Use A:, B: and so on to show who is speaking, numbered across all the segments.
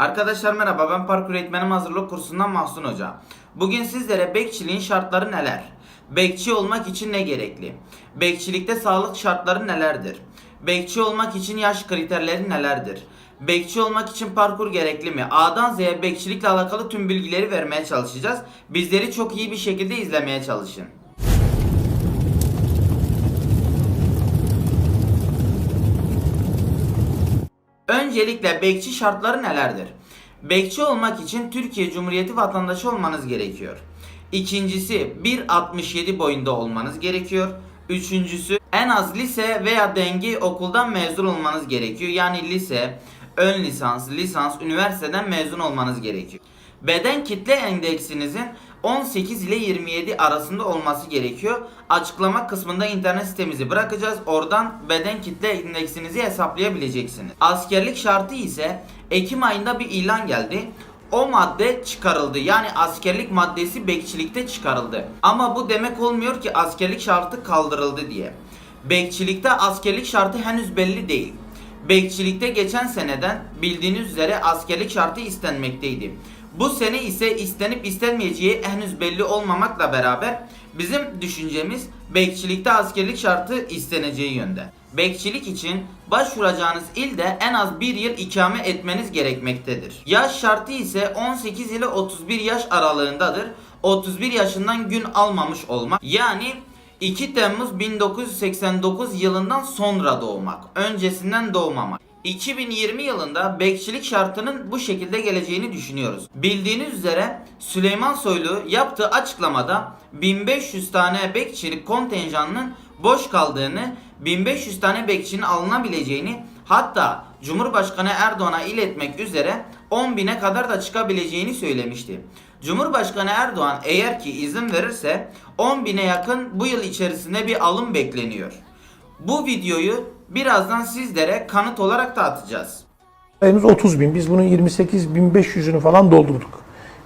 A: Arkadaşlar merhaba ben parkur eğitmenim hazırlık kursundan Mahsun Hoca. Bugün sizlere bekçiliğin şartları neler? Bekçi olmak için ne gerekli? Bekçilikte sağlık şartları nelerdir? Bekçi olmak için yaş kriterleri nelerdir? Bekçi olmak için parkur gerekli mi? A'dan Z'ye bekçilikle alakalı tüm bilgileri vermeye çalışacağız. Bizleri çok iyi bir şekilde izlemeye çalışın. Öncelikle bekçi şartları nelerdir? Bekçi olmak için Türkiye Cumhuriyeti vatandaşı olmanız gerekiyor. İkincisi 1.67 boyunda olmanız gerekiyor. Üçüncüsü en az lise veya dengi okuldan mezun olmanız gerekiyor. Yani lise, ön lisans, lisans, üniversiteden mezun olmanız gerekiyor. Beden kitle endeksinizin 18 ile 27 arasında olması gerekiyor. Açıklama kısmında internet sitemizi bırakacağız. Oradan beden kitle indeksinizi hesaplayabileceksiniz. Askerlik şartı ise Ekim ayında bir ilan geldi. O madde çıkarıldı. Yani askerlik maddesi bekçilikte çıkarıldı. Ama bu demek olmuyor ki askerlik şartı kaldırıldı diye. Bekçilikte askerlik şartı henüz belli değil. Bekçilikte geçen seneden bildiğiniz üzere askerlik şartı istenmekteydi. Bu sene ise istenip istenmeyeceği henüz belli olmamakla beraber bizim düşüncemiz bekçilikte askerlik şartı isteneceği yönde. Bekçilik için başvuracağınız ilde en az bir yıl ikame etmeniz gerekmektedir. Yaş şartı ise 18 ile 31 yaş aralığındadır. 31 yaşından gün almamış olmak yani 2 Temmuz 1989 yılından sonra doğmak, öncesinden doğmamak. 2020 yılında bekçilik şartının bu şekilde geleceğini düşünüyoruz. Bildiğiniz üzere Süleyman Soylu yaptığı açıklamada 1500 tane bekçilik kontenjanının boş kaldığını, 1500 tane bekçinin alınabileceğini hatta Cumhurbaşkanı Erdoğan'a iletmek üzere 10.000'e kadar da çıkabileceğini söylemişti. Cumhurbaşkanı Erdoğan eğer ki izin verirse 10.000'e yakın bu yıl içerisinde bir alım bekleniyor. Bu videoyu birazdan sizlere kanıt olarak dağıtacağız.
B: Sayımız 30 bin. Biz bunun 28 bin 500'ünü falan doldurduk.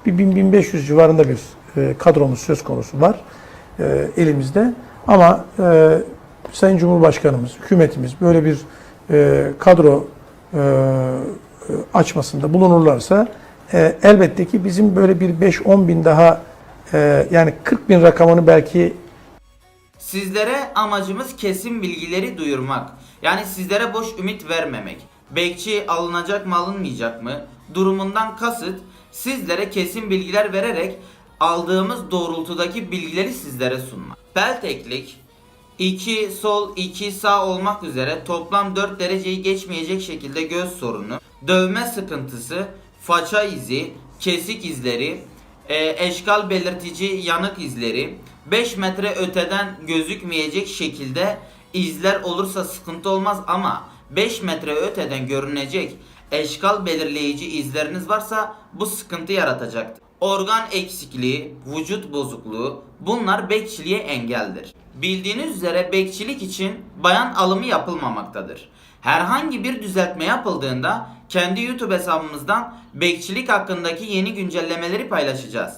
B: Bir 1000 1500 civarında bir e, kadromuz söz konusu var e, elimizde. Ama e, Sayın Cumhurbaşkanımız, hükümetimiz böyle bir kadro açmasında bulunurlarsa elbette ki bizim böyle bir 5-10 bin daha yani 40 bin rakamını belki
A: Sizlere amacımız kesin bilgileri duyurmak. Yani sizlere boş ümit vermemek. Bekçi alınacak mı alınmayacak mı? Durumundan kasıt sizlere kesin bilgiler vererek aldığımız doğrultudaki bilgileri sizlere sunmak. Pelteklik 2 sol 2 sağ olmak üzere toplam 4 dereceyi geçmeyecek şekilde göz sorunu, dövme sıkıntısı, faça izi, kesik izleri, e, eşkal belirtici yanık izleri, 5 metre öteden gözükmeyecek şekilde izler olursa sıkıntı olmaz ama 5 metre öteden görünecek eşkal belirleyici izleriniz varsa bu sıkıntı yaratacaktır. Organ eksikliği, vücut bozukluğu bunlar bekçiliğe engeldir. Bildiğiniz üzere bekçilik için bayan alımı yapılmamaktadır. Herhangi bir düzeltme yapıldığında kendi YouTube hesabımızdan bekçilik hakkındaki yeni güncellemeleri paylaşacağız.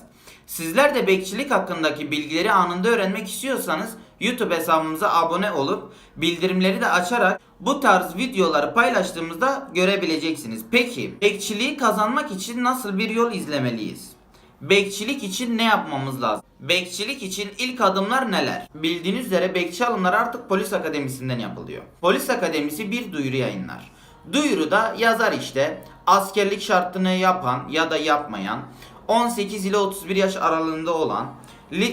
A: Sizler de bekçilik hakkındaki bilgileri anında öğrenmek istiyorsanız YouTube hesabımıza abone olup bildirimleri de açarak bu tarz videoları paylaştığımızda görebileceksiniz. Peki bekçiliği kazanmak için nasıl bir yol izlemeliyiz? Bekçilik için ne yapmamız lazım? Bekçilik için ilk adımlar neler? Bildiğiniz üzere bekçi alımları artık polis akademisinden yapılıyor. Polis akademisi bir duyuru yayınlar. Duyuruda yazar işte askerlik şartını yapan ya da yapmayan 18 ile 31 yaş aralığında olan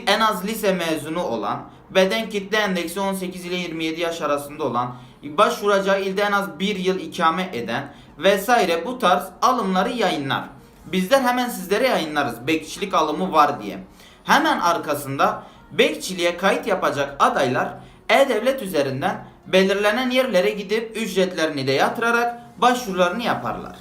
A: en az lise mezunu olan beden kitle endeksi 18 ile 27 yaş arasında olan başvuracağı ilde en az 1 yıl ikame eden vesaire bu tarz alımları yayınlar. Bizler hemen sizlere yayınlarız bekçilik alımı var diye. Hemen arkasında bekçiliğe kayıt yapacak adaylar e-devlet üzerinden belirlenen yerlere gidip ücretlerini de yatırarak başvurularını yaparlar.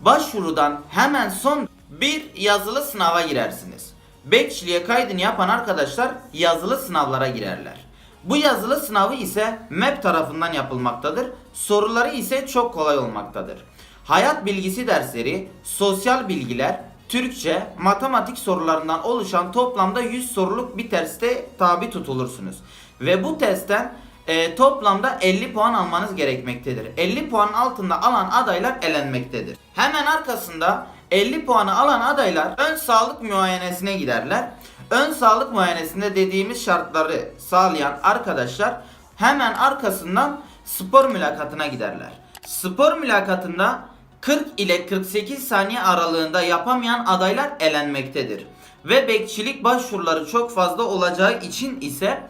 A: Başvurudan hemen son bir yazılı sınava girersiniz. Bekçiliğe kaydını yapan arkadaşlar yazılı sınavlara girerler. Bu yazılı sınavı ise MEP tarafından yapılmaktadır. Soruları ise çok kolay olmaktadır. Hayat bilgisi dersleri, sosyal bilgiler, Türkçe, matematik sorularından oluşan toplamda 100 soruluk bir testte tabi tutulursunuz. Ve bu testten e, toplamda 50 puan almanız gerekmektedir. 50 puan altında alan adaylar elenmektedir. Hemen arkasında 50 puanı alan adaylar ön sağlık muayenesine giderler. Ön sağlık muayenesinde dediğimiz şartları sağlayan arkadaşlar hemen arkasından spor mülakatına giderler. Spor mülakatında 40 ile 48 saniye aralığında yapamayan adaylar elenmektedir. Ve bekçilik başvuruları çok fazla olacağı için ise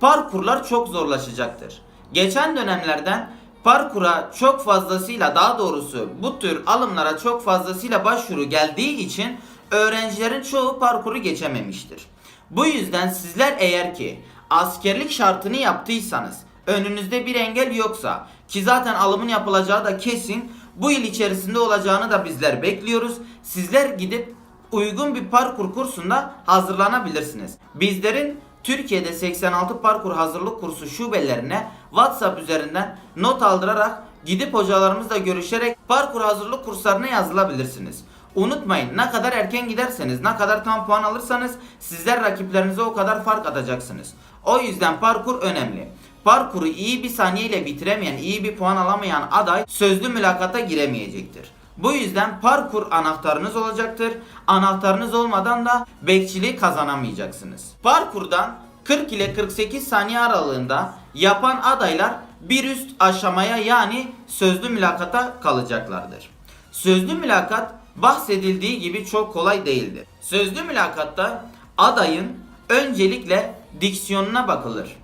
A: parkurlar çok zorlaşacaktır. Geçen dönemlerden parkura çok fazlasıyla daha doğrusu bu tür alımlara çok fazlasıyla başvuru geldiği için öğrencilerin çoğu parkuru geçememiştir. Bu yüzden sizler eğer ki askerlik şartını yaptıysanız önünüzde bir engel yoksa ki zaten alımın yapılacağı da kesin bu yıl içerisinde olacağını da bizler bekliyoruz. Sizler gidip uygun bir parkur kursunda hazırlanabilirsiniz. Bizlerin Türkiye'de 86 parkur hazırlık kursu şubelerine WhatsApp üzerinden not aldırarak gidip hocalarımızla görüşerek parkur hazırlık kurslarına yazılabilirsiniz. Unutmayın ne kadar erken giderseniz ne kadar tam puan alırsanız sizler rakiplerinize o kadar fark atacaksınız. O yüzden parkur önemli. Parkuru iyi bir saniye ile bitiremeyen, iyi bir puan alamayan aday sözlü mülakata giremeyecektir. Bu yüzden parkur anahtarınız olacaktır. Anahtarınız olmadan da bekçiliği kazanamayacaksınız. Parkurdan 40 ile 48 saniye aralığında yapan adaylar bir üst aşamaya yani sözlü mülakata kalacaklardır. Sözlü mülakat bahsedildiği gibi çok kolay değildir. Sözlü mülakatta adayın öncelikle diksiyonuna bakılır.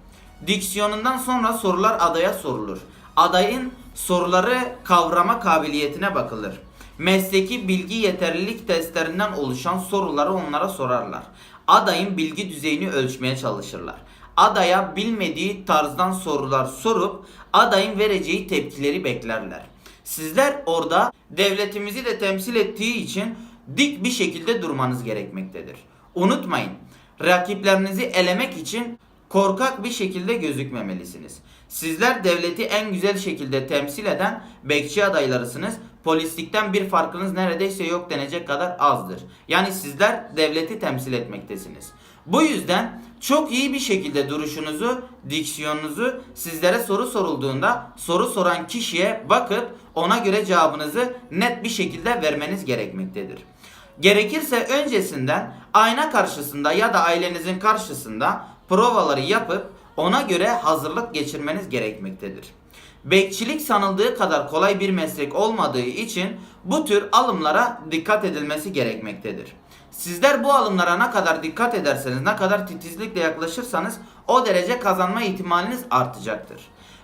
A: Diksiyonundan sonra sorular adaya sorulur. Adayın soruları kavrama kabiliyetine bakılır. Mesleki bilgi yeterlilik testlerinden oluşan soruları onlara sorarlar. Adayın bilgi düzeyini ölçmeye çalışırlar. Adaya bilmediği tarzdan sorular sorup adayın vereceği tepkileri beklerler. Sizler orada devletimizi de temsil ettiği için dik bir şekilde durmanız gerekmektedir. Unutmayın, rakiplerinizi elemek için korkak bir şekilde gözükmemelisiniz. Sizler devleti en güzel şekilde temsil eden bekçi adaylarısınız. Polislikten bir farkınız neredeyse yok denecek kadar azdır. Yani sizler devleti temsil etmektesiniz. Bu yüzden çok iyi bir şekilde duruşunuzu, diksiyonunuzu sizlere soru sorulduğunda soru soran kişiye bakıp ona göre cevabınızı net bir şekilde vermeniz gerekmektedir. Gerekirse öncesinden ayna karşısında ya da ailenizin karşısında provaları yapıp ona göre hazırlık geçirmeniz gerekmektedir. Bekçilik sanıldığı kadar kolay bir meslek olmadığı için bu tür alımlara dikkat edilmesi gerekmektedir. Sizler bu alımlara ne kadar dikkat ederseniz, ne kadar titizlikle yaklaşırsanız o derece kazanma ihtimaliniz artacaktır.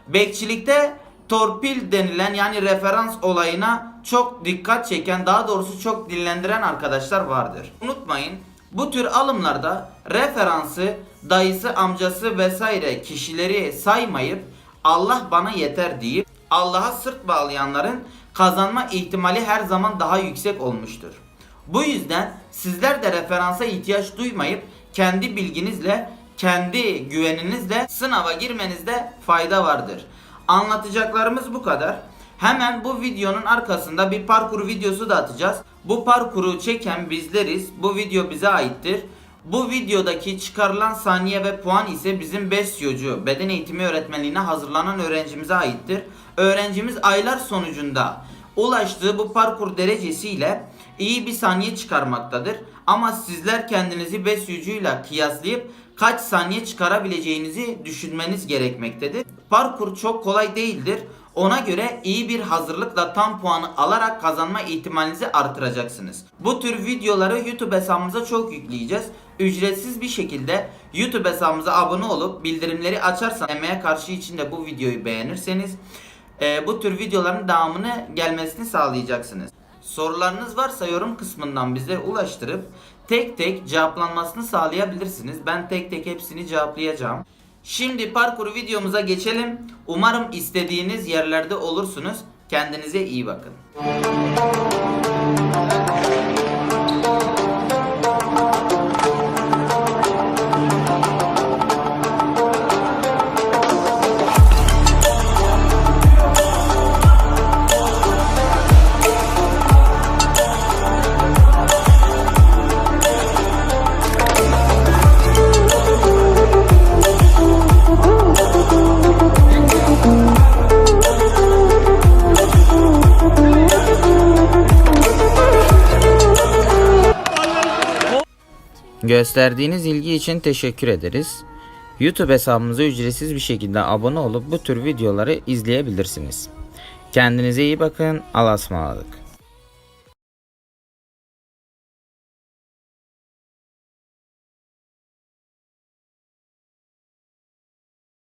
A: Bekçilikte torpil denilen yani referans olayına çok dikkat çeken, daha doğrusu çok dillendiren arkadaşlar vardır. Unutmayın bu tür alımlarda referansı, dayısı, amcası vesaire kişileri saymayıp Allah bana yeter deyip Allah'a sırt bağlayanların kazanma ihtimali her zaman daha yüksek olmuştur. Bu yüzden sizler de referansa ihtiyaç duymayıp kendi bilginizle, kendi güveninizle sınava girmenizde fayda vardır. Anlatacaklarımız bu kadar. Hemen bu videonun arkasında bir parkur videosu da atacağız. Bu parkuru çeken bizleriz. Bu video bize aittir. Bu videodaki çıkarılan saniye ve puan ise bizim BESYO'cu beden eğitimi öğretmenliğine hazırlanan öğrencimize aittir. Öğrencimiz aylar sonucunda ulaştığı bu parkur derecesiyle iyi bir saniye çıkarmaktadır. Ama sizler kendinizi BESYO'cuyla kıyaslayıp kaç saniye çıkarabileceğinizi düşünmeniz gerekmektedir. Parkur çok kolay değildir. Ona göre iyi bir hazırlıkla tam puanı alarak kazanma ihtimalinizi artıracaksınız. Bu tür videoları YouTube hesabımıza çok yükleyeceğiz. Ücretsiz bir şekilde YouTube hesabımıza abone olup bildirimleri açarsanız emeğe karşı için de bu videoyu beğenirseniz e, bu tür videoların devamını gelmesini sağlayacaksınız. Sorularınız varsa yorum kısmından bize ulaştırıp tek tek cevaplanmasını sağlayabilirsiniz. Ben tek tek hepsini cevaplayacağım. Şimdi parkur videomuza geçelim. Umarım istediğiniz yerlerde olursunuz. Kendinize iyi bakın. Gösterdiğiniz ilgi için teşekkür ederiz. YouTube hesabımıza ücretsiz bir şekilde abone olup bu tür videoları izleyebilirsiniz. Kendinize iyi bakın. Allah'a ısmarladık.